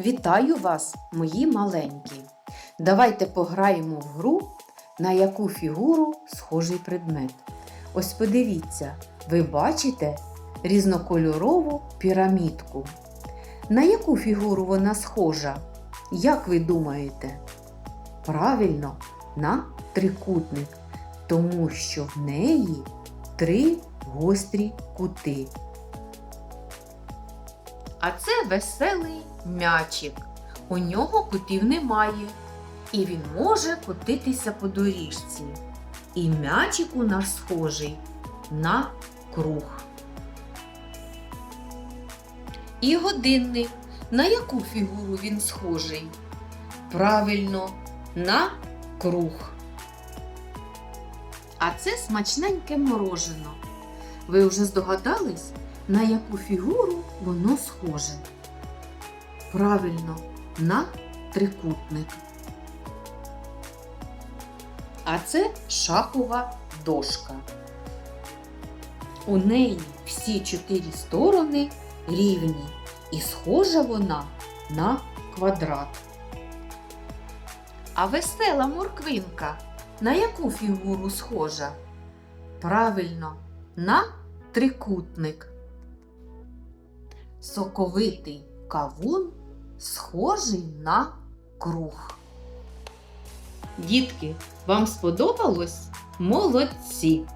Вітаю вас, мої маленькі! Давайте пограємо в гру, на яку фігуру схожий предмет. Ось подивіться, ви бачите різнокольорову пірамідку. На яку фігуру вона схожа? Як ви думаєте? Правильно, на трикутник, тому що в неї три гострі кути. А це веселий м'ячик. У нього кутів немає. І він може котитися по доріжці. І м'ячик у нас схожий на круг. І годинник. На яку фігуру він схожий? Правильно, на круг. А це смачненьке морожено. Ви вже здогадались, на яку фігуру воно схоже? Правильно, на трикутник. А це шахова дошка. У неї всі чотири сторони рівні і схожа вона на квадрат. А весела морквинка на яку фігуру схожа? Правильно, на трикутник. Соковитий кавун схожий на круг. Дітки, вам сподобалось? Молодці!